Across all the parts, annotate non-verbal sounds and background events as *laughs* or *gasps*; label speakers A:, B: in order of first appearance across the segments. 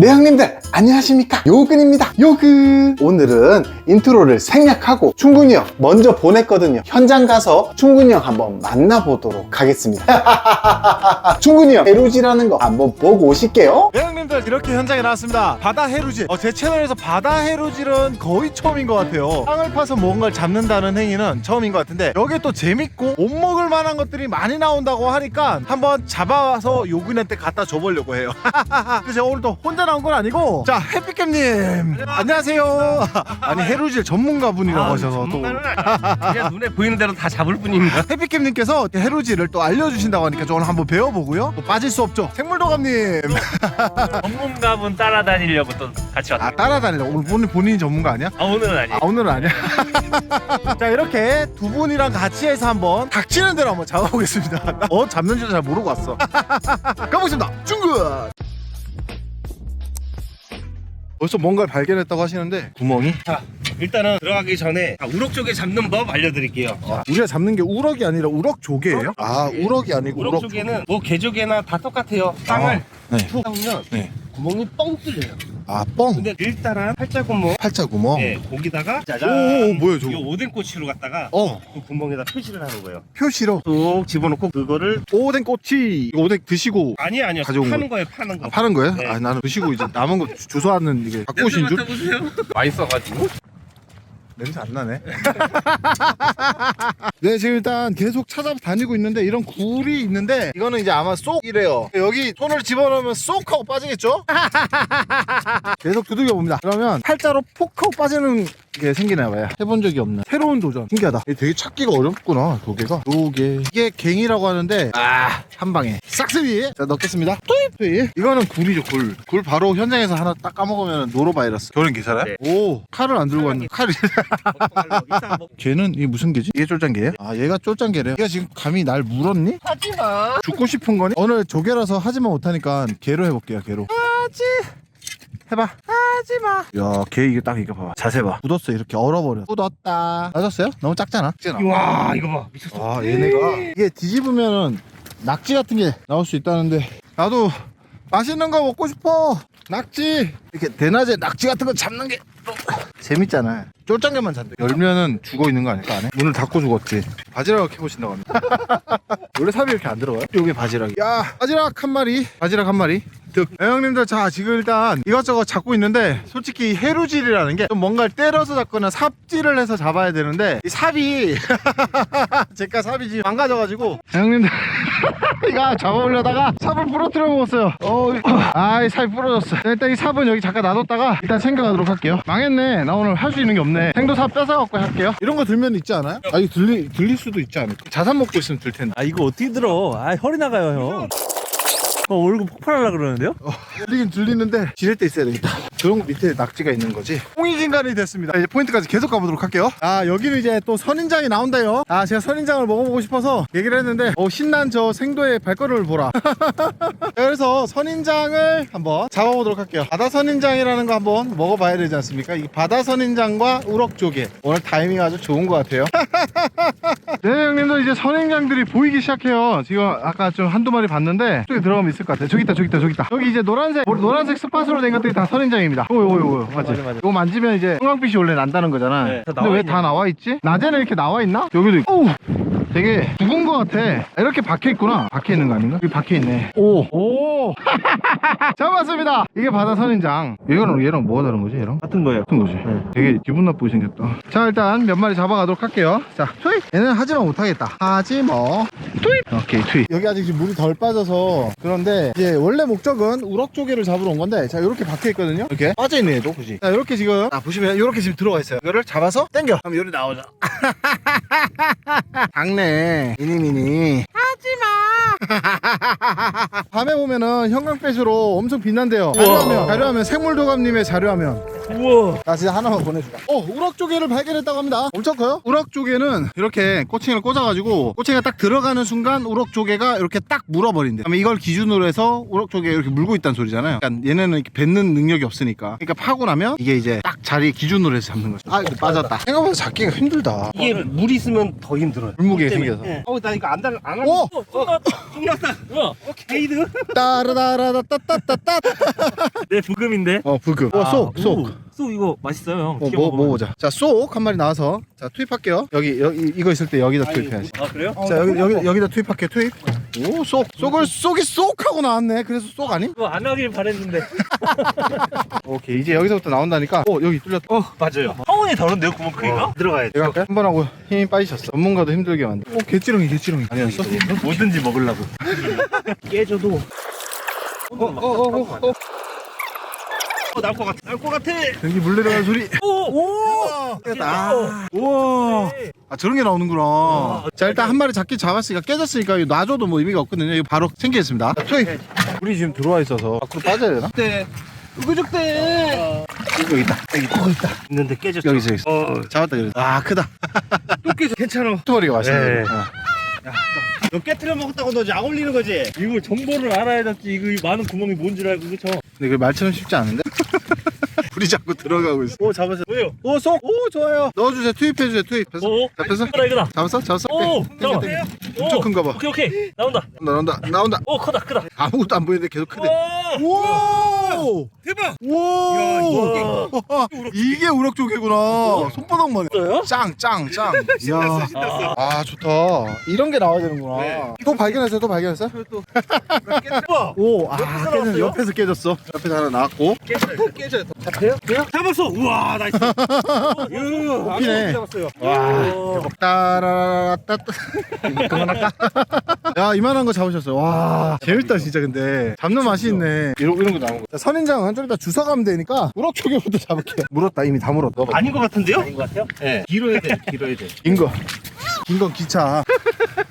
A: 네 형님들 안녕하십니까? 요근입니다. 요근. 오늘은 인트로를 생략하고 충군이 형 먼저 보냈거든요. 현장 가서 충군이 형 한번 만나보도록 하겠습니다. *laughs* 충군이 형 에루지라는 거 한번 보고 오실게요.
B: 네 형님들 이렇게 현장에 나왔습니다. 바다 해루질 어, 제 채널에서 바다 해루질은 거의 처음인 것 같아요. 땅을 파서 뭔가를 잡는다는 행위는 처음인 것 같은데 여기 또 재밌고 못 먹을 만한 것들이 많이 나온다고 하니까 한번 잡아서 요근한테 갖다 줘보려고 해요. *laughs* 그래서 제가 오늘 또 혼자 나온 건 아니고. 자 햇빛캠님. 안녕하세요. 아니 해루질 전문가 분이라고 하셔서 또.
C: 그냥 눈에 보이는 대로 다 잡을 뿐입니다.
B: 해피캠님께서 해루질을 또 알려주신다고 하니까 저 오늘 한번 배워보고요. 또 빠질 수 없죠. 생물도감님. *laughs*
C: 전문가분 따라다니려고 또 같이
B: 아
C: 왔습니다.
B: 따라다니려 오늘 본인, 본인이 전문가 아니야?
C: 아, 오늘은 아니에요.
B: 아 오늘은 아니야. *laughs* 자 이렇게 두 분이랑 같이 해서 한번 닥치는 대로 한번 잡아보겠습니다. 어 잡는 줄잘 모르고 왔어. *laughs* 가보겠습니다. 중국 벌써 뭔가를 발견했다고 하시는데 구멍이?
C: 자, 일단은 들어가기 전에 자, 우럭 쪽에 잡는 법 알려드릴게요. 자,
B: 우리가 잡는 게 우럭이 아니라 우럭 조개예요? 아 우럭이 아니고
C: 우럭 쪽에는 뭐 개조개나 다 똑같아요. 땅을
B: 네.
C: 툭 하면
B: 네.
C: 구멍이 뻥 뚫려요.
B: 아뻥
C: 근데 일단은 팔자구멍
B: 팔자 구멍
C: 네, 거기다가 짜잔
B: 오, 오, 뭐예요, 저거?
C: 이 오뎅꼬치로 갖다가
B: 어
C: 그 구멍에다 표시를 하는 거예요.
B: 표시로
C: 뚝 집어넣고 그거를
B: 오뎅 꼬치 오뎅 드시고
C: 아니 아니요
B: 가져온
C: 파는 거예요 파는 거.
B: 아, 파는 거예요?
C: 네.
B: 아 나는 드시고 이제 남은 거 주- 주워왔는 이게 갖고 오신 줄
C: 맡아보세요. 맛있어가지고.
B: 냄새 안 나네. *laughs* 네, 지금 일단 계속 찾아다니고 있는데 이런 굴이 있는데 이거는 이제 아마 쏙이래요. 여기 손을 집어넣으면 쏙 하고 빠지겠죠? *laughs* 계속 두들겨 봅니다. 그러면 팔자로 폭 하고 빠지는 게 생기나 봐요. 해본 적이 없는 새로운 도전. 신기하다. 이게 되게 찾기가 어렵구나. 조개가. 조개. 이게 갱이라고 하는데 아, 한 방에 싹쓸이. 자, 넣겠습니다. 투입. 이거는 굴이죠, 굴. 굴 바로 현장에서 하나 딱 까먹으면 노로바이러스. 저런 게 살아요?
C: 네.
B: 오, 칼을 안 들고 왔네. 칼이 *laughs* 걔는 이게 무슨 개지? 이게 쫄짱개예요? 아 얘가 쫄짱개래요 얘가 지금 감히 날 물었니?
C: 하지마.
B: 죽고 싶은 거니? 오늘 조개라서 하지만 못하니까 개로 해볼게요 개로 하지 해봐. 하지마. 야개 이게 딱 이거 봐봐. 자세 봐. 묻었어 이렇게. 얼어버려. 묻었다. 맞았어요? 너무 작잖아. 작잖아
C: 와 이거 봐. 미쳤어.
B: 아 얘네가? 이게 뒤집으면은 낙지 같은 게 나올 수 있다는데. 나도 맛있는 거 먹고 싶어. 낙지. 이렇게 대낮에 낙지 같은 거 잡는 게 또 재밌잖아. 쫄짱개만 잔다. 열면은 죽어 있는 거 아닐까 안에? 문을 닫고 죽었지. 바지락 해보신다고 합니다. *laughs* 원래 삽이 이렇게 안 들어가요? 요게 바지락이 야 바지락 한 마리. 바지락 한 마리 형님들 자 지금 일단 이것저것 잡고 있는데 솔직히 해루질이라는 게좀 뭔가를 때려서 잡거나 삽질을 해서 잡아야 되는데 이 삽이 *laughs* 제가 삽이 지금 망가져가지고 형님들 *laughs* 이거 잡아보려다가 삽을 부러뜨려 먹었어요 어, 아이 삽이 부러졌어 일단 이 삽은 여기 잠깐 놔뒀다가 일단 챙겨가도록 할게요 망했네 나 오늘 할 수 있는 게 없네 생도 삽 뺏어갖고 할게요 이런 거 들면 있지 않아요? 아 이거 들리, 들릴 수도 있지 않을까? 자산 먹고 있으면 들 텐데
D: 아 이거 어떻게 들어? 아 허리 나가요 형. 어, 얼굴 폭발하려 그러는데요?
B: 들리긴 들리는데 지를 때 있어야 되겠다 거 밑에 낙지가 있는 거지? 홍익인간이 됐습니다. 이제 포인트까지 계속 가보도록 할게요. 아 여기는 이제 또 선인장이 나온다요. 아 제가 선인장을 먹어보고 싶어서 얘기를 했는데 어 신난 저 생도의 발걸음을 보라. *laughs* 그래서 선인장을 한번 잡아보도록 할게요. 바다 선인장이라는 거 한번 먹어봐야 되지 않습니까? 이 바다 선인장과 우럭조개. 오늘 타이밍 아주 좋은 것 같아요. *laughs* 네 형님들 이제 선인장들이 보이기 시작해요. 지금 아까 좀 한두 마리 봤는데 저기 들어가면 있을 것 같아요. 저기 있다 저기 있다 저기 있다. 여기 이제 노란색 노란색 스팟으로 된 것들이 다 선인장 입니다 요거 요거 요거 맞지
D: 맞아, 맞아.
B: 요거 만지면 이제 형광빛이 원래 난다는 거잖아
D: 네, 다
B: 근데
D: 나와
B: 왜
D: 있네.
B: 다 나와 있지? 낮에는 이렇게 나와 있나? 여기도 있고 어우 되게 굵은 것 같아 이렇게 박혀 있구나 박혀 있는 거 아닌가? 여기 박혀 있네 오오 *laughs* 잡았습니다 이게 바다 선인장 얘랑 얘랑 뭐가 다른 거지 얘랑?
D: 같은 거예요.
B: 같은 거지. 되게 기분 나쁘게 생겼다. 자, 일단 몇 마리 잡아가도록 할게요. 자, 투입! 얘는 하지마 못하겠다. 하지마. 투입! 오케이, 투입. 여기 아직 지금 물이 덜 빠져서 그런데 이제 원래 목적은 우럭 조개를 잡으러 온 건데 자, 이렇게 박혀 있거든요. 이렇게 빠져있네, 얘도, 그지? 자, 이렇게 지금, 아, 보시면 이렇게 지금 들어가 있어요. 이거를 잡아서 당겨. 그럼 요리 나오죠. *laughs* 작네. 미니미니. *laughs* 밤에 보면은 형광빛으로 엄청 빛난대요. 자료화면, 자료화면, 생물도감님의 자료화면.
D: 우와.
B: 나 진짜 하나만 보내주라. 어, 우럭조개를 발견했다고 합니다. 엄청 커요? 우럭조개는 이렇게 꼬챙이를 꽂아가지고 꼬챙이가 딱 들어가는 순간 우럭조개가 이렇게 딱 물어버린대. 그러면 이걸 기준으로 해서 우럭조개가 이렇게 물고 있다는 소리잖아요. 그러니까 얘네는 이렇게 뱉는 능력이 없으니까. 그러니까 파고 나면 이게 이제 딱 자리 기준으로 해서 잡는 거죠. 아, 이거 빠졌다. 생각보다 잡기가 힘들다.
C: 이게 물 있으면 더 힘들어요.
B: 물무게 생겨서.
C: 어, 나 이거 안 달, 안
B: 오!
C: 어, 어, 뚫렸다.
D: 뭐야?
C: 어, 게이드.
B: 따라다라다따따따따.
D: 내 부금인데.
B: 어, 부금. 어, 쏙, 쏙.
D: 오, 쏙 이거 맛있어요 형.
B: 어, 뭐. 뭐 보자. 자, 쏙 한 마리 나와서 자 투입할게요. 여기 여기 이거 있을 때 여기다 투입해야지.
D: 아 그래요?
B: 자 여기 여기 여기다 투입할게요. 투입. 오, 쏙. 쏙을 쏙이 쏙 하고 나왔네. 그래서 쏙 아님?
D: 그거 안 하길 바랬는데. *laughs*
B: 오케이 이제 여기서부터 나온다니까. 오 여기 뚫렸다.
C: 어, 맞아요.
D: 성원이 다른데요 구멍 크기가?
C: 들어가야 돼.
B: 내가 할까요? 한번 하고 힘이 빠지셨어. 전문가도 힘들게 만들. 오 개찌렁이 개찌렁이. 아니었어?
D: 뭐든지 먹으려고.
C: 깨져도.
B: 어, 어, 어, 어, 어.
C: 어, 나올 것 같아. 나올 것 같아.
B: 여기 물 내려가는 소리.
D: 오!
B: 오! 깼다. 우와. 아 저런 게 나오는구나. 자 일단 한 마리 잡기 잡았으니까 깨졌으니까 이거 놔줘도 뭐 의미가 없거든요. 이거 바로 생기겠습니다. 자, 투입. 물이 지금 들어와 있어서 밖으로 빠져야 되나?
C: 때. 우구죽대.
B: 여기 있다. 여기 있다. 여기 있다.
C: 있는데 깨졌죠.
B: 여기 있어, 여기 있어.
C: 어,
B: 잡았다 그래. 아 크다. *laughs*
C: 또 깨져. 괜찮아.
B: 투머리가 맛있네.
C: 네.
B: 어.
C: 너 깨트려 먹었다고 너약 올리는 거지?
D: 이거 정보를 알아야 잡지. 이거 이 많은 구멍이 뭔 줄 알고 그쵸?
B: 근데 그 말처럼 쉽지 않은데? *laughs* *laughs* 불이 자꾸 들어가고 있어. 오 잡았어.
D: 왜요?
B: 오 쏙. 오 좋아요. 넣어주세요. 투입해주세요. 투입. 됐어.
D: 오!
B: 잡혔어?
D: 이거다 이거다.
B: 잡았어? 잡았어?
D: 오! 오!
B: 엄청 큰가 봐.
D: 오케이 오케이. 나온다.
B: 나온다. 나온다.
D: 오 크다 크다.
B: 아무것도 안 보이는데 계속 크대.
D: 오!
B: 오!
C: 대박.
B: 오! 이게 우럭조개구나. 손바닥만 해. 짱, 짱, 짱. *laughs* 이야. 아, 좋다. 이런 게 나와야 되는구나.
C: 네.
B: 또 발견했어요? 또 발견했어요? *laughs*
C: 또.
B: 오, 아, 깨졌, 옆에서 깨졌어. 옆에서 하나 나왔고.
C: 깨져요. 또 깨져 요. 잡혀요? 잡았어. 우와, 나이스. *laughs* 유,
B: 뽑히네.
C: 잡았어요.
B: 와. *laughs* 그만할까? 야, 이만한 거 잡으셨어요. 와, 재밌다, 진짜, 근데. 잡는 맛이 있네. 이런, 이런 거 나온 거. 자, 선인장은 좀 이따 주워 가면 되니까, 우럭초개부터 잡을게. 물었다, 이미 다 물었다.
C: 아닌 것 같은데요?
D: 아닌 것 같아요?
C: 네. 길어야 돼. 길어야 돼.
B: 긴 거. 긴건 기차.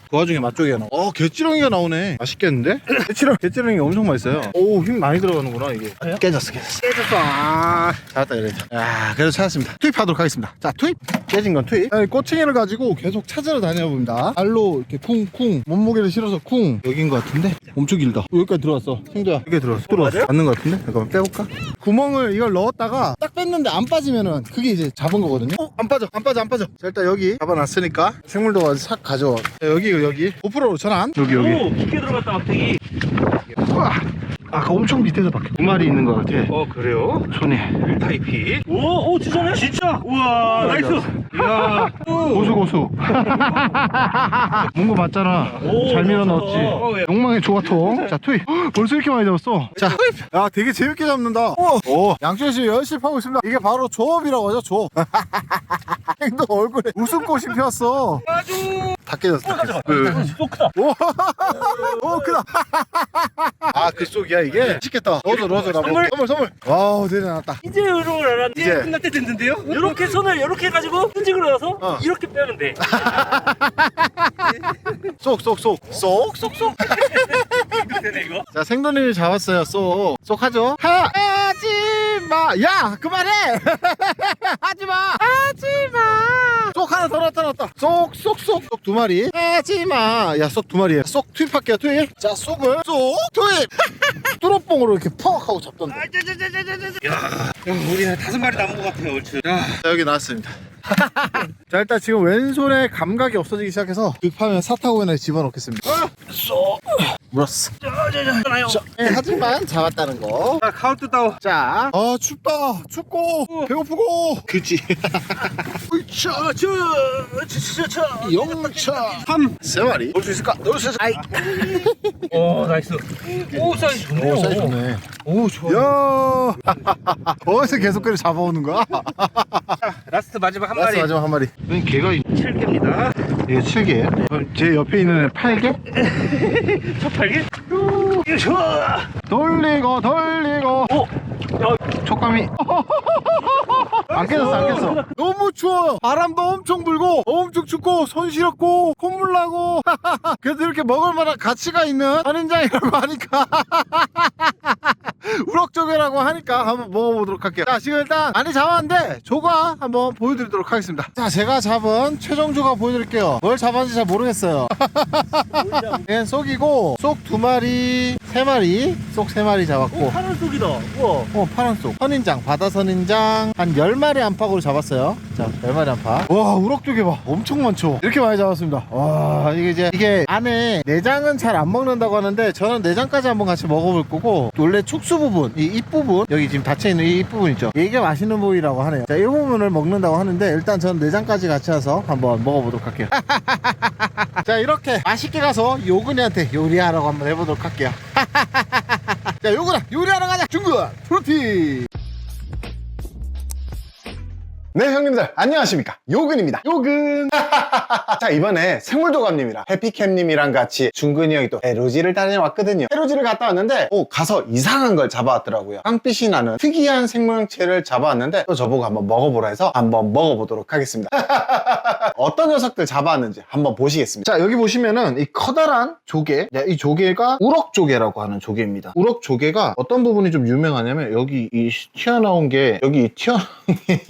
B: 그 와중에 맛조개가 나와. 어, 개찌렁이가 나오네. 맛있겠는데? 개찌렁, 개찌렁이 엄청 맛있어요. 오, 힘 많이 들어가는구나, 이게. 깨졌어, 깨졌어. 깨졌어. 아, 잡았다, 그래. 야, 그래도 찾았습니다. 투입하도록 하겠습니다. 자, 투입. 깨진 건 투입. 자, 이 꼬챙이를 가지고 계속 찾으러 다녀봅니다. 발로 이렇게 쿵쿵. 몸무게를 실어서 쿵. 여긴 것 같은데? 엄청 길다. 어, 여기까지 들어왔어. 생도야. 여기 들어왔어. 들어왔어. 맞는 것 같은데? 잠깐만 빼볼까? 구멍을 이걸 넣었다가 딱 뺐는데 안 빠지면은 그게 이제 잡은 거거든요. 어? 안 빠져. 안 빠져. 안 빠져. 자, 일단 여기 잡아놨으니까 생물도 싹 가져와. 자, 여기, 여기. 5%로 전환. 여기,
D: 오 깊게 들어갔다 막대기.
B: 우와. 아까 엄청 밑에서 박혀. 두 마리 있는 것 같아.
C: 어, 그래요?
B: 손이.
C: 타이피.
D: 오, 오 진짜네?
C: 진짜? 우와, 나이스. 이야.
B: 고수, 고수. *laughs* 문거 맞잖아.
D: 오,
B: 잘 밀어. 넣었지.
C: 어, 왜?
B: 욕망의 조가통. 자, 투입. 헉, 벌써 이렇게 많이 잡았어. 자, 투입. 야, 되게 재밌게 잡는다. 오, 오. 양준이 씨 열심히 하고 있습니다. 이게 바로 조업이라고 하죠, 조업. *laughs* 행동 얼굴에 웃음꽃이 피었어. 다 깨졌어. 다 깨졌어.
D: 또 크다.
B: 오, *laughs* 오, 크다. 아, 그 속이야, 이게? 맛있겠다. 넣어줘, 넣어줘, 나
D: 선물.
B: 선물, 선물. 와우, 대단하다.
D: 이제 의욕을 알았는데
B: 이제.
C: 끝날 때 됐는데요?
D: 이렇게 손을 이렇게 해가지고 흔직을 넣어서
B: 어.
D: 이렇게 빼면 돼.
B: 쏙, 쏙, 쏙. 쏙, 쏙, 쏙.
D: 되네 이거.
B: 자, 생도님이 잡았어요, 쏙. 쏙 하죠? 하, 하지 마. 야, 그만해. *laughs* 하지 마. 하지 마. 더 나타났다. 쏙, 쏙, 쏙. 쏙 두 마리. 하지 마. 야, 쏙 두 마리에. 쏙 투입할게요, 투입. 자, 쏙을 쏙 투입. *laughs* 뚜러뽕으로 이렇게 퍽 하고 잡던데.
C: 야, 우리 한 다섯 마리 남은 것 같아요, 얼추. 야,
B: 자, 여기 나왔습니다. 자, 일단 지금 왼손에 감각이 없어지기 시작해서 급하면 사타구니에 집어넣겠습니다. 쏙. 물었어. 자, 네, 하지만 잡았다는 거.
C: 자 카운트 다운.
B: 자, 아 춥다, 춥고 배고프고. 그치. 으쌰,
D: 저, 저, 저, 저.
B: 영차. 3. 세 마리. 넣을 수 있을까? 넣을 수 있을까? 아이.
D: 오, 나이스. 오, 사이즈 좋네요.
B: 오, 사이즈 좋네. 오, 좋아. 야. *laughs* 어디서 계속 그래 잡아오는 거야?
C: 라스트 마지막 한
B: 라스트
C: 마리.
B: 마지막 한 마리. 여기 개가 있...
C: 7개입니다.
B: 이게 7개. 제 옆에 있는 애 8개?
D: 첫 팔기? 이거
B: 돌리고, 돌리고.
D: 오, 야,
B: 촉감이. *laughs*
A: 안 깨졌어 안 깨졌어. 너무 추워요. 바람도 엄청 불고 엄청 춥고 손 시렵고 콧물 나고. *laughs* 그래도 이렇게 먹을 만한 가치가 있는 선인장이라고 하니까. *laughs* 우럭조개라고 하니까 한번 먹어보도록 할게요. 자 지금 일단 많이 잡았는데 조가 한번 보여드리도록 하겠습니다. 자 제가 잡은 최종 조가 보여드릴게요. 뭘 잡았는지 잘 모르겠어요. *laughs* 얘는 쏙이고 쏙 두 마리 세 마리 쏙 세 마리 잡았고.
C: 파란 속이다. 우와.
A: 어 파란 속. 선인장 바다 선인장. 한 10마리 안팎으로 잡았어요. 자 10마리 안팎 와 우럭조개 봐. 엄청 많죠? 이렇게 많이 잡았습니다. 와 이게 이제 이게 안에 내장은 잘 안 먹는다고 하는데 저는 내장까지 한번 같이 먹어볼 거고 원래 축수 부분 이 입 부분 여기 지금 닫혀있는 이 입 부분 있죠? 이게 맛있는 부위라고 하네요. 자이 부분을 먹는다고 하는데 일단 저는 내장까지 같이 해서 한번 먹어보도록 할게요. *laughs* 자 이렇게 맛있게 가서 요근이한테 요리하라고 한번 해보도록 할게요. *laughs* 자 요근아 요리하러 가자. 중국 프로티
E: 네 형님들. 안녕하십니까? 요근입니다. 요근. *laughs* 자 이번에 생물도감님이랑 해피캠님이랑 같이 중근이 형이 또 해루지를 다녀왔거든요. 해루지를 갔다 왔는데 오 가서 이상한 걸 잡아왔더라고요. 깡빛이 나는 특이한 생물체를 잡아왔는데 또 저보고 한번 먹어보라 해서 한번 먹어보도록 하겠습니다. *laughs* 어떤 녀석들 잡아왔는지 한번 보시겠습니다.
A: 자 여기 보시면은 이 커다란 조개 야, 이 조개가 우럭조개라고 하는 조개입니다. 우럭조개가 어떤 부분이 좀 유명하냐면 여기 이 튀어나온 게 여기 이 튀어나온 *laughs* 게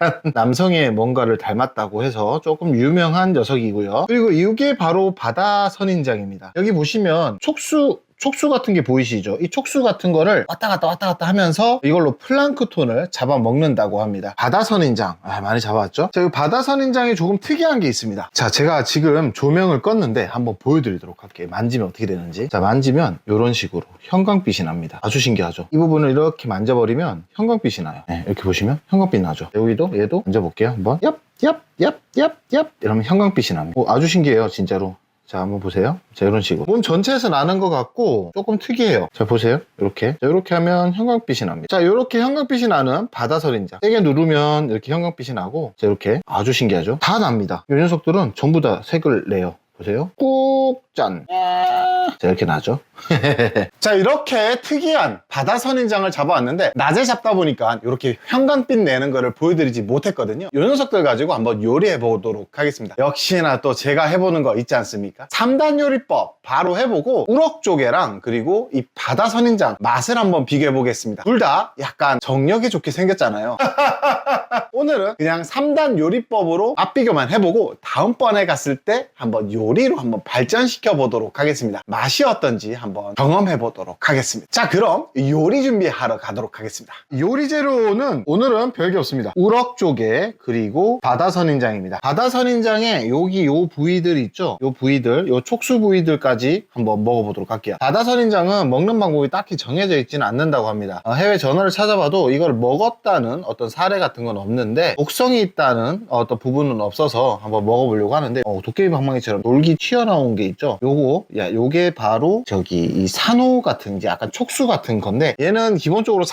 A: 약간 *laughs* 남성의 뭔가를 닮았다고 해서 조금 유명한 녀석이고요. 그리고 이게 바로 바다 선인장입니다. 여기 보시면 촉수 촉수 같은 게 보이시죠? 이 촉수 같은 거를 왔다 갔다 왔다 갔다 하면서 이걸로 플랑크톤을 잡아먹는다고 합니다. 바다선인장. 아, 많이 잡아왔죠? 자, 이 바다선인장이 조금 특이한 게 있습니다. 자, 제가 지금 조명을 껐는데 한번 보여드리도록 할게요. 만지면 어떻게 되는지. 자, 만지면 이런 식으로 형광빛이 납니다. 아주 신기하죠? 이 부분을 이렇게 만져버리면 형광빛이 나요. 네, 이렇게 보시면 형광빛 나죠? 여기도 얘도 만져볼게요. 한번. 얍, 얍, 얍, 얍, 얍. 이러면 형광빛이 납니다. 오, 아주 신기해요, 진짜로. 자, 한번 보세요. 자, 이런 식으로. 몸 전체에서 나는 것 같고, 조금 특이해요. 자, 보세요. 이렇게. 자, 이렇게 하면 형광빛이 납니다. 자, 이렇게 형광빛이 나는 바다설인장. 세게 누르면 이렇게 형광빛이 나고, 자, 이렇게. 아주 신기하죠? 다 납니다. 이 녀석들은 전부 다 색을 내요. 보세요. 꾹, 짠. 자, 이렇게 나죠? *laughs*
E: 자 이렇게 특이한 바다 선 인장을 잡아왔는데 낮에 잡다 보니까 이렇게 형광빛 내는 거를 보여드리지 못했거든요 이 녀석들 가지고 한번 요리해 보도록 하겠습니다 역시나 또 제가 해보는 거 있지 않습니까 3단 요리법 바로 해보고 우럭조개랑 그리고 이 바다 선 인장 맛을 한번 비교해 보겠습니다 둘 다 약간 정력이 좋게 생겼잖아요 *laughs* 오늘은 그냥 3단 요리법으로 맛비교만 해보고 다음번에 갔을 때 한번 요리로 한번 발전시켜 보도록 하겠습니다 맛이 어떤지 한번 경험해 보도록 하겠습니다 자 그럼 요리 준비하러 가도록 하겠습니다
A: 요리 재료는 오늘은 별게 없습니다. 우럭 조개 그리고 바다 선인장입니다. 바다 선인장에 여기 요 부위들 있죠? 요 부위들, 요 촉수 부위들까지 한번 먹어보도록 할게요. 바다 선인장은 먹는 방법이 딱히 정해져 있지는 않는다고 합니다. 어, 해외 전어를 찾아봐도 이걸 먹었다는 어떤 사례 같은 건 없는 데 독성이 있다는 어떤 부분은 없어서 한번 먹어보려고 하는데 어, 도깨비 방망이처럼 놀기 튀어나온 게 있죠? 요거, 야, 요게 바로 저기 이 산호 같은 이제 약간 촉수 같은 건데 얘는 기본적으로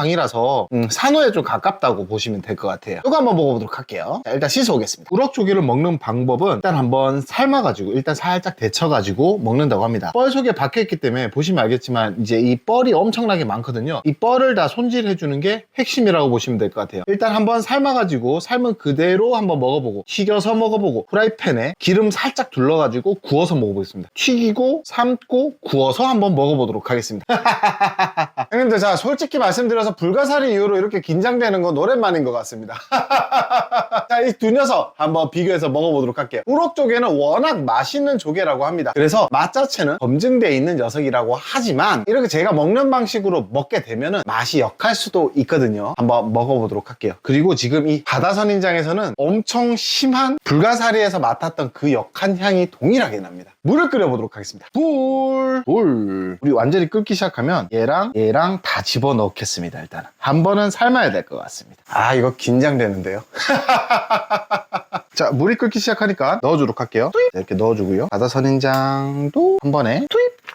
A: 산호강이라서 음, 산호에 좀 가깝다고 보시면 될 것 같아요. 이거 한번 먹어보도록 할게요. 자, 일단 씻어 오겠습니다. 우럭조개를 먹는 방법은 일단 한번 삶아가지고 일단 살짝 데쳐가지고 먹는다고 합니다. 뻘 속에 박혀있기 때문에 보시면 알겠지만 이제 이 뻘이 엄청나게 많거든요. 이 뻘을 다 손질해주는 게 핵심이라고 보시면 될 것 같아요. 일단 한번 삶 아가지고 삶은 그대로 한번 먹어보고 튀겨서 먹어보고 프라이팬에 기름 살짝 둘러가지고 구워서 먹어보겠습니다. 튀기고 삶고 구워서 한번 먹어보도록 하겠습니다. *laughs* 형님들 자 솔직히 말씀드려서 불가사리 이후로 이렇게 긴장되는 건 오랜만인 것 같습니다. *laughs* 자 이 두 녀석 한번 비교해서 먹어보도록 할게요. 우럭 조개는 워낙 맛있는 조개라고 합니다. 그래서 맛 자체는 검증되어 있는 녀석이라고 하지만 이렇게 제가 먹는 방식으로 먹게 되면 맛이 역할 수도 있거든요. 한번 먹어보도록 할게요. 그리고 지금 이 바다선 인장에서는 엄청 심한 불가사리에서 맡았던 그 역한 향이 동일하게 납니다 물을 끓여보도록 하겠습니다 불 볼. 우리 완전히 끓기 시작하면 얘랑 얘랑 다 집어넣겠습니다. 일단은 한 번은 삶아야 될 것 같습니다.
E: 아 이거 긴장되는데요 *laughs*
A: 자, 물이 끓기 시작하니까 넣어주도록 할게요. 자, 이렇게 넣어주고요. 바다 선인장도 한 번에!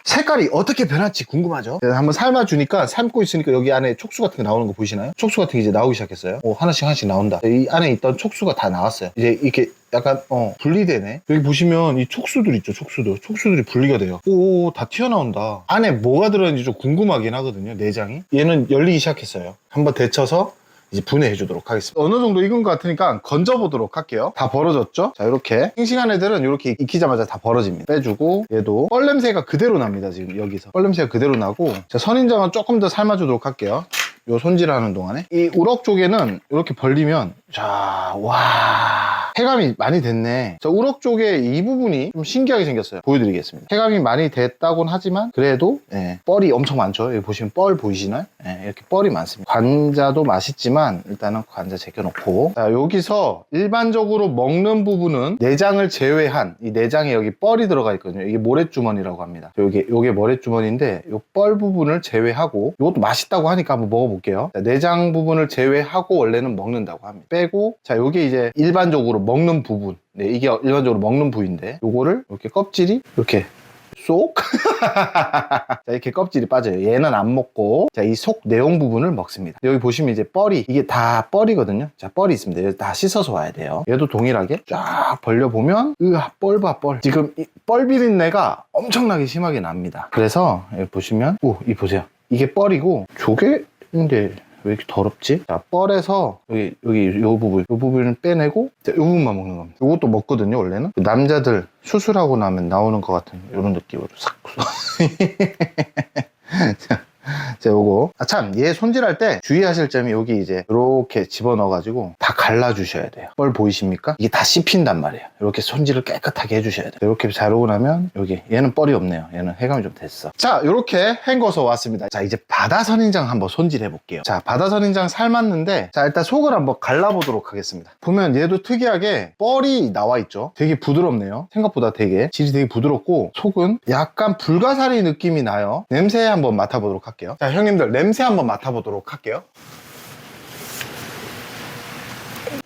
A: 색깔이 어떻게 변할지 궁금하죠? 네, 한번 삶아주니까 삶고 있으니까 여기 안에 촉수 같은 게 나오는 거 보이시나요? 촉수 같은 게 이제 나오기 시작했어요. 오, 하나씩 하나씩 나온다. 이 안에 있던 촉수가 다 나왔어요. 이제 이렇게 약간 어 분리되네 여기 보시면 이 촉수들 있죠 촉수들 촉수들이 분리가 돼요 오 다 튀어나온다 안에 뭐가 들어있는지 좀 궁금하긴 하거든요 내장이 얘는 열리기 시작했어요 한번 데쳐서 이제 분해해 주도록 하겠습니다. 어느 정도 익은 것 같으니까 건져 보도록 할게요. 다 벌어졌죠? 자, 이렇게 싱싱한 애들은 이렇게 익히자마자 다 벌어집니다. 빼주고 얘도 뻘 냄새가 그대로 납니다. 지금 여기서 뻘 냄새가 그대로 나고 자, 선인장은 조금 더 삶아 주도록 할게요. 요 손질하는 동안에 이 우럭 쪽에는 이렇게 벌리면 자, 와 해감이 많이 됐네. 자, 우럭 쪽에 이 부분이 좀 신기하게 생겼어요. 보여드리겠습니다. 해감이 많이 됐다곤 하지만 그래도 예, 뻘이 엄청 많죠. 여기 보시면 뻘 보이시나요? 예, 이렇게 뻘이 많습니다. 관자도 맛있지만 일단은 관자 제껴놓고 자, 여기서 일반적으로 먹는 부분은 내장을 제외한 이 내장에 여기 뻘이 들어가 있거든요. 이게 모래주머니라고 합니다. 여기 요게 모래주머니인데 요 뻘 부분을 제외하고 이것도 맛있다고 하니까 한번 먹어볼게요. 자, 내장 부분을 제외하고 원래는 먹는다고 합니다. 빼고 자 요게 이제 일반적으로 먹는 부분. 네, 이게 일반적으로 먹는 부위인데 요거를 이렇게 껍질이 이렇게 쏙 *laughs* 자, 이렇게 껍질이 빠져요. 얘는 안 먹고, 자, 이 속 내용 부분을 먹습니다. 여기 보시면 이제 뻘이, 이게 다 뻘이거든요. 자, 뻘이 있습니다. 여기 다 씻어서 와야 돼요. 얘도 동일하게 쫙 벌려보면, 으아, 뻘 봐, 뻘. 지금 이뻘 비린내가 엄청나게 심하게 납니다. 그래서, 보시면, 오, 이 보세요. 이게 뻘이고, 조개인데, 왜 이렇게 더럽지? 자, 뻘에서 여기 여기 요 부분, 요 부분을 빼내고 자, 요 부분만 먹는 겁니다. 요것도 먹거든요, 원래는. 남자들 수술하고 나면 나오는 것 같은 이런 느낌으로 싹. *laughs* 자, 자, 요거. 아, 참, 얘 손질할 때 주의하실 점이 여기 이제 이렇게 집어넣어가지고 다 갈라주셔야 돼요. 뻘 보이십니까? 이게 다 씹힌단 말이에요. 이렇게 손질을 깨끗하게 해주셔야 돼요. 이렇게 자르고 나면 여기 얘는 뻘이 없네요. 얘는 해감이 좀 됐어. 자, 이렇게 헹궈서 왔습니다. 자, 이제 바다 선 인장 한번 손질해 볼게요. 자, 바다 선 인장 삶았는데 자, 일단 속을 한번 갈라보도록 하겠습니다. 보면 얘도 특이하게 뻘이 나와 있죠. 되게 부드럽네요. 생각보다 되게 질이 되게 부드럽고 속은 약간 불가사리 느낌이 나요. 냄새 한번 맡아보도록 할게요. 자, 형님들 냄새 한번 맡아보도록 할게요.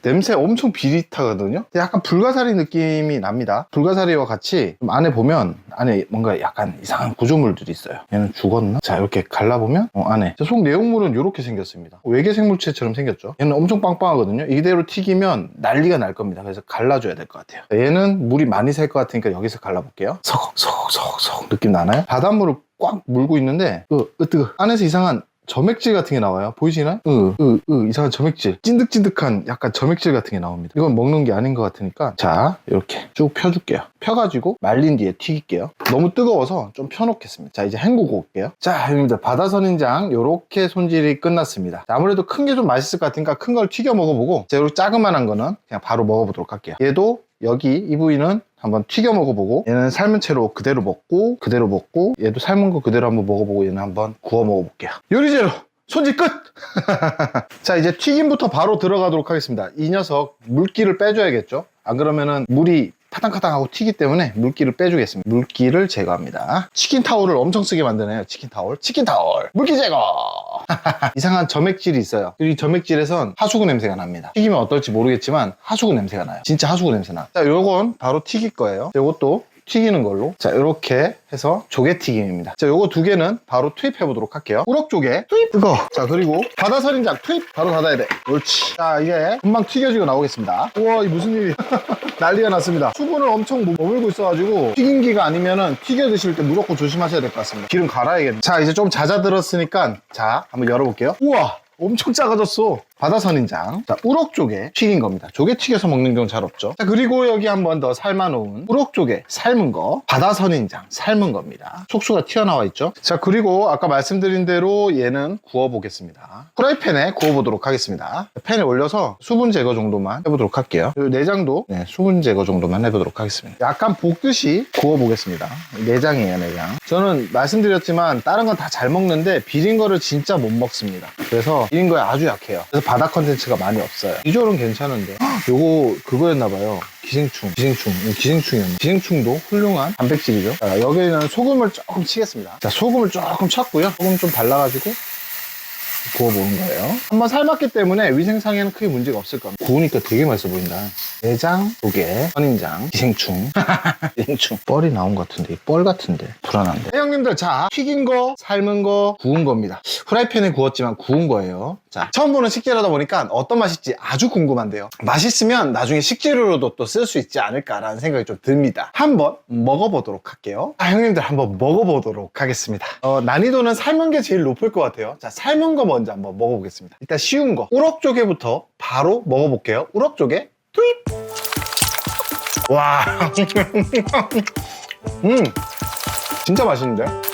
A: 냄새 엄청 비릿하거든요. 약간 불가사리 느낌이 납니다. 불가사리와 같이 좀 안에 보면 안에 뭔가 약간 이상한 구조물들이 있어요. 얘는 죽었나? 자 이렇게 갈라보면 어, 안에 속 내용물은 이렇게 생겼습니다. 외계 생물체처럼 생겼죠. 얘는 엄청 빵빵하거든요. 이대로 튀기면 난리가 날 겁니다. 그래서 갈라줘야 될 것 같아요. 얘는 물이 많이 셀 것 같으니까 여기서 갈라볼게요. 서걱서걱서걱 느낌 나나요? 바닷물을 꽉 물고 있는데 으, 으 뜨거. 안에서 이상한 점액질 같은 게 나와요. 보이시나요? 으, 으, 으, 이상한 점액질. 찐득찐득한 약간 점액질 같은 게 나옵니다. 이건 먹는 게 아닌 것 같으니까. 자, 이렇게 쭉 펴줄게요. 펴가지고 말린 뒤에 튀길게요. 너무 뜨거워서 좀 펴놓겠습니다. 자, 이제 헹구고 올게요. 자, 형님들, 바다선인장 요렇게 손질이 끝났습니다. 자, 아무래도 큰 게 좀 맛있을 것 같으니까 큰 걸 튀겨 먹어보고, 자, 요렇게 자그만한 거는 그냥 바로 먹어보도록 할게요. 얘도 여기 이 부위는 한번 튀겨 먹어보고 얘는 삶은 채로 그대로 먹고 그대로 먹고 얘도 삶은 거 그대로 한번 먹어보고 얘는 한번 구워 먹어볼게요. 요리제로! 손질 끝! *laughs* 자 이제 튀김부터 바로 들어가도록 하겠습니다. 이 녀석 물기를 빼줘야겠죠? 안 그러면은 물이 파탕카탕하고 튀기 때문에 물기를 빼주겠습니다 물기를 제거합니다 치킨 타올을 엄청 쓰게 만드네요 치킨 타올 치킨 타올 물기 제거 *laughs* 이상한 점액질이 있어요. 이 점액질에선 하수구 냄새가 납니다. 튀기면 어떨지 모르겠지만 하수구 냄새가 나요. 진짜 하수구 냄새 나. 자, 요건 바로 튀길 거예요. 요것도 튀기는 걸로. 자, 이렇게 해서 조개튀김입니다. 자, 요거 두 개는 바로 투입해 보도록 할게요. 우럭 조개 투입. 뜨거. 자, 그리고 바다 설인장 투입. 바로 닫아야 돼. 옳지. 자, 이게 금방 튀겨지고 나오겠습니다. 우와, 이 무슨 일이. *laughs* 난리가 났습니다. 수분을 엄청 머물고 있어가지고 튀김기가 아니면은 튀겨 드실 때 무조건 조심하셔야 될 것 같습니다. 기름 갈아야겠네. 자, 이제 좀 잦아들었으니까 자, 한번 열어볼게요. 우와! 엄청 작아졌어. 바다 선인장. 자, 우럭 조개 튀긴 겁니다. 조개 튀겨서 먹는 경우 잘 없죠. 자, 그리고 여기 한 번 더 삶아놓은 우럭 조개 삶은 거. 바다 선인장 삶은 겁니다. 속수가 튀어나와 있죠. 자, 그리고 아까 말씀드린 대로 얘는 구워보겠습니다. 프라이팬에 구워보도록 하겠습니다. 팬에 올려서 수분 제거 정도만 해보도록 할게요. 내장도 네, 수분 제거 정도만 해보도록 하겠습니다. 약간 볶듯이 구워보겠습니다. 내장이에요, 내장. 저는 말씀드렸지만 다른 건 다 잘 먹는데 비린 거를 진짜 못 먹습니다. 그래서 비린 거에 아주 약해요. 바다 컨텐츠가 많이 없어요. 비주얼은 괜찮은데 헉, *gasps* 요거 그거였나봐요. 기생충, 기생충, 이거 기생충이었네. 기생충도 훌륭한 단백질이죠. 자, 여기는 소금을 조금 치겠습니다. 자, 소금을 조금 쳤고요. 소금 좀 발라가지고 구워보는 거예요. 한번 삶았기 때문에 위생상에는 크게 문제가 없을 겁니다. 구우니까 되게 맛있어 보인다. 내장, 조개, 선인장, 기생충. *laughs* 기생충. 뻘이 나온 것 같은데, 이 뻘 같은데. 불안한데. 네, 형님들, 자, 튀긴 거, 삶은 거, 구운 겁니다. 후라이팬에 구웠지만 구운 거예요. 자, 자, 처음 보는 식재료다 보니까 어떤 맛일지 아주 궁금한데요. 맛있으면 나중에 식재료로도 또 쓸 수 있지 않을까라는 생각이 좀 듭니다. 한번 먹어보도록 할게요. 아, 형님들 한번 먹어보도록 하겠습니다. 어, 난이도는 삶은 게 제일 높을 것 같아요. 자, 삶은 거 먼저 한번 먹어보겠습니다. 일단 쉬운 거. 우럭 조개부터 바로 먹어볼게요. 우럭 조개 투입! 와. *laughs* 음. 진짜 맛있는데?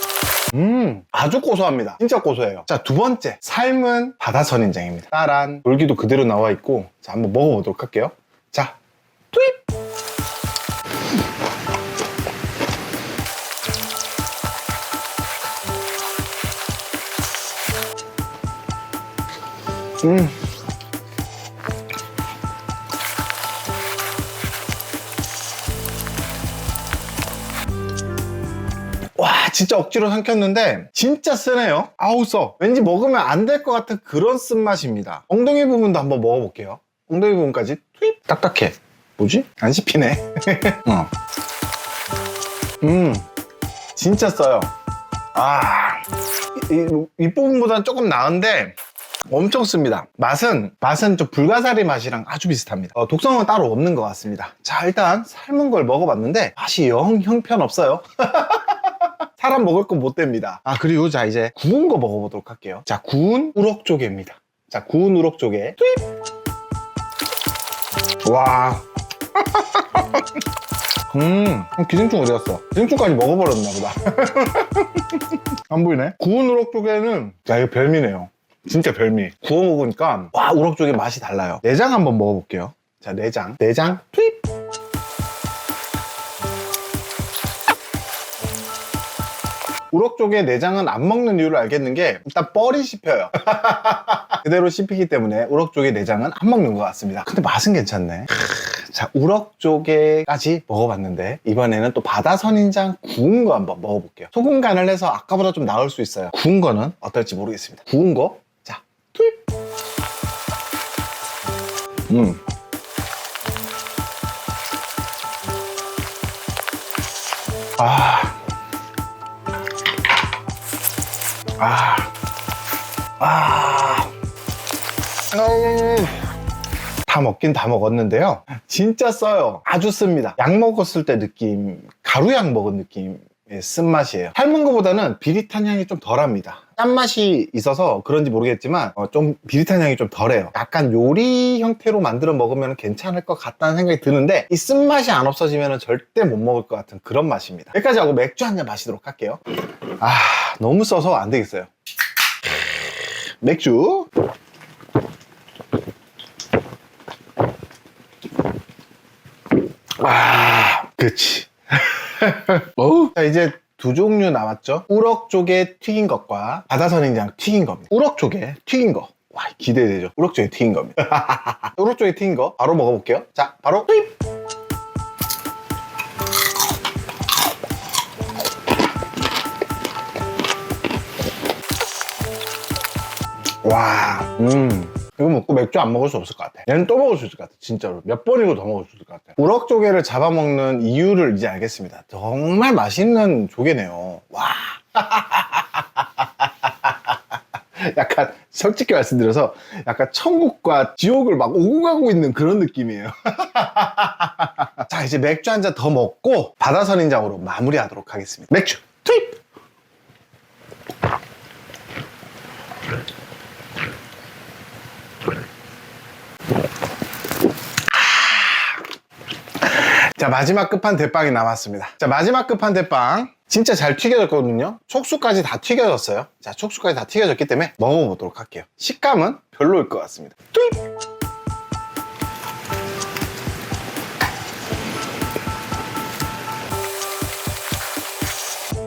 A: 음, 아주 고소합니다. 진짜 고소해요. 자, 두 번째. 삶은 바다 선 인장입니다. 따란. 돌기도 그대로 나와 있고. 자, 한번 먹어보도록 할게요. 자, 투입! 음. 진짜 억지로 삼켰는데 진짜 쓰네요 아우 써 왠지 먹으면 안 될 것 같은 그런 쓴맛입니다 엉덩이 부분도 한번 먹어볼게요 엉덩이 부분까지 투입 딱딱해 뭐지? 안 씹히네 *laughs* 어. 음 진짜 써요 아 윗부분보다는 조금 나은데 엄청 씁니다. 맛은 맛은 좀 불가사리 맛이랑 아주 비슷합니다. 어, 독성은 따로 없는 것 같습니다. 자 일단 삶은 걸 먹어봤는데 맛이 영 형편없어요. *laughs* 사람 먹을 건 못 됩니다. 아 그리고 자 이제 구운 거 먹어보도록 할게요. 자 구운 우럭 조개입니다. 자 구운 우럭 조개 투입. 와. *laughs* 음, 기생충 어디 갔어? 기생충까지 먹어버렸나 보다. *laughs* 안 보이네? 구운 우럭 조개는, 야, 이거 별미네요. 진짜 별미. 구워 먹으니까, 와, 우럭 조개 맛이 달라요. 내장 한번 먹어볼게요. 자, 내장. 내장, 투입! 우럭조개 내장은 안 먹는 이유를 알겠는 게, 일단 뻘이 씹혀요. *laughs* 그대로 씹히기 때문에 우럭조개 내장은 안 먹는 것 같습니다. 근데 맛은 괜찮네. 자, 우럭조개까지 먹어봤는데 이번에는 또 바다 선인장 구운 거 한번 먹어볼게요. 소금 간을 해서 아까보다 좀 나을 수 있어요. 구운 거는 어떨지 모르겠습니다. 구운 거, 자, 투입. 음. 아. 아. 아. 음. 다 먹긴 다 먹었는데요. 진짜 써요. 아주 씁니다. 약 먹었을 때 느낌, 가루약 먹은 느낌 의 쓴맛이에요. 삶은 것보다는 비릿한 향이 좀 덜합니다. 짠맛이 있어서 그런지 모르겠지만 어, 좀 비릿한 향이 좀 덜해요. 약간 요리 형태로 만들어 먹으면 괜찮을 것 같다는 생각이 드는데 이 쓴맛이 안 없어지면 절대 못 먹을 것 같은 그런 맛입니다. 여기까지 하고 맥주 한 잔 마시도록 할게요. 아 너무 써서 안 되겠어요. 맥주 아, 그치. *laughs* 어우. 자, 이제 두 종류 남았죠. 우럭조개 튀긴 것과 바다선인장 튀긴 겁니다. 우럭조개 튀긴 거. 와, 기대되죠. 우럭조개 튀긴 겁니다. *laughs* 우럭조개 튀긴 거 바로 먹어볼게요. 자, 바로 투입! 와, 음. 이거 먹고 맥주 안 먹을 수 없을 것 같아. 얘는 또 먹을 수 있을 것 같아. 진짜로. 몇 번이고 더 먹을 수 있을 것 같아. 우럭 조개를 잡아먹는 이유를 이제 알겠습니다. 정말 맛있는 조개네요. 와. *laughs* 약간 솔직히 말씀드려서 약간 천국과 지옥을 막 오고 가고 있는 그런 느낌이에요. *laughs* 자, 이제 맥주 한 잔 더 먹고 바다선인장으로 마무리하도록 하겠습니다. 맥주 투입! 자 마지막 끝판 대빵이 남았습니다. 자 마지막 끝판 대빵. 진짜 잘 튀겨졌거든요. 촉수까지 다 튀겨졌어요. 자 촉수까지 다 튀겨졌기 때문에 먹어보도록 할게요. 식감은 별로일 것 같습니다.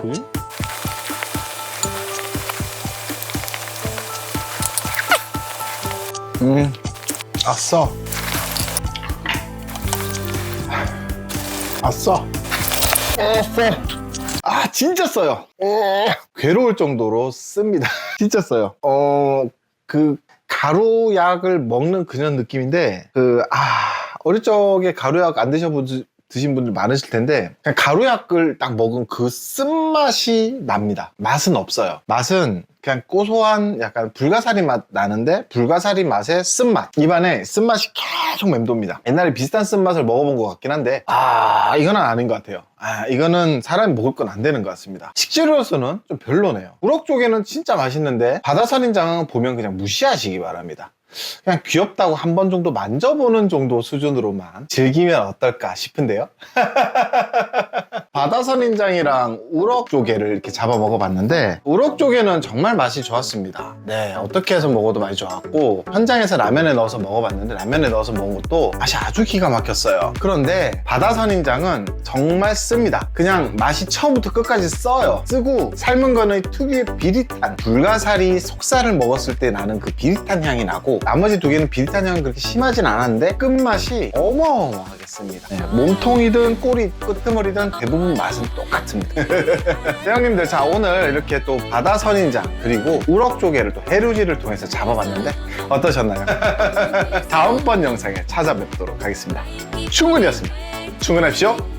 A: 보이? 음 아싸 아싸. 아싸. 아, 진짜 써요. 괴로울 정도로 씁니다. *laughs* 진짜 써요. 어, 그, 가루약을 먹는 그런 느낌인데, 그, 아, 어릴 적에 가루약 안 드셔보신 드신 분들 많으실 텐데, 그냥 가루약을 딱 먹은 그 쓴맛이 납니다. 맛은 없어요. 맛은 그냥 고소한 약간 불가사리 맛 나는데 불가사리 맛의 쓴맛. 입안에 쓴맛이 계속 맴돕니다. 옛날에 비슷한 쓴맛을 먹어본 것 같긴 한데 아 이거는 아닌 것 같아요. 아 이거는 사람이 먹을 건 안 되는 것 같습니다. 식재료로서는 좀 별로네요. 우럭 쪽에는 진짜 맛있는데 바다선인장은 보면 그냥 무시하시기 바랍니다 그냥 귀엽다고 한 번 정도 만져보는 정도 수준으로만 즐기면 어떨까 싶은데요. *laughs* 바다선인장이랑 우럭 조개를 이렇게 잡아 먹어봤는데 우럭 조개는 정말 맛이 좋았습니다. 네, 어떻게 해서 먹어도 맛이 좋았고 현장에서 라면에 넣어서 먹어봤는데 라면에 넣어서 먹은 것도 맛이 아주 기가 막혔어요. 그런데 바다선인장은 정말 씁니다. 그냥 맛이 처음부터 끝까지 써요. 쓰고 삶은 거는 특유의 비릿한 불가사리 속살을 먹었을 때 나는 그 비릿한 향이 나고 나머지 두 개는 비릿한 향은 그렇게 심하진 않았는데 끝맛이 어마어마하겠습니다. 네, 몸통이든 꼬리 끄트머리든 대부분 맛은 똑같습니다. *laughs* 네, 형님들 자 오늘 이렇게 또 바다 선인장 그리고 우럭 조개를 또 해루지를 통해서 잡아봤는데 어떠셨나요? *laughs* 다음번 영상에 찾아뵙도록 하겠습니다. 충분이었습니다. 충분하십시오.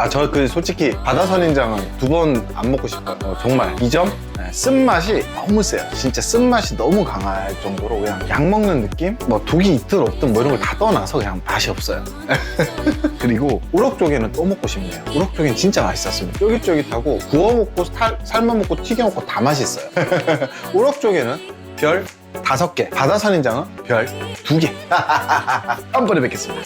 A: 아, 저 그 솔직히 바다 선 인장은 두 번 안 먹고 싶어요. 어, 정말. 이 점? 네, 쓴맛이 너무 세요. 진짜 쓴맛이 너무 강할 정도로 그냥 약 먹는 느낌? 뭐 독이 있든 없든 뭐 이런 걸 다 떠나서 그냥 맛이 없어요. *laughs* 그리고 우럭 조개는 또 먹고 싶네요. 우럭 조개는 진짜 맛있었습니다. 쫄깃쫄깃하고 구워 먹고 살, 삶아 먹고 튀겨 먹고 다 맛있어요. *laughs* 우럭 조개는 별 다섯 개, 바다 선인장은 별 두 개. *laughs* 다음번에 뵙겠습니다.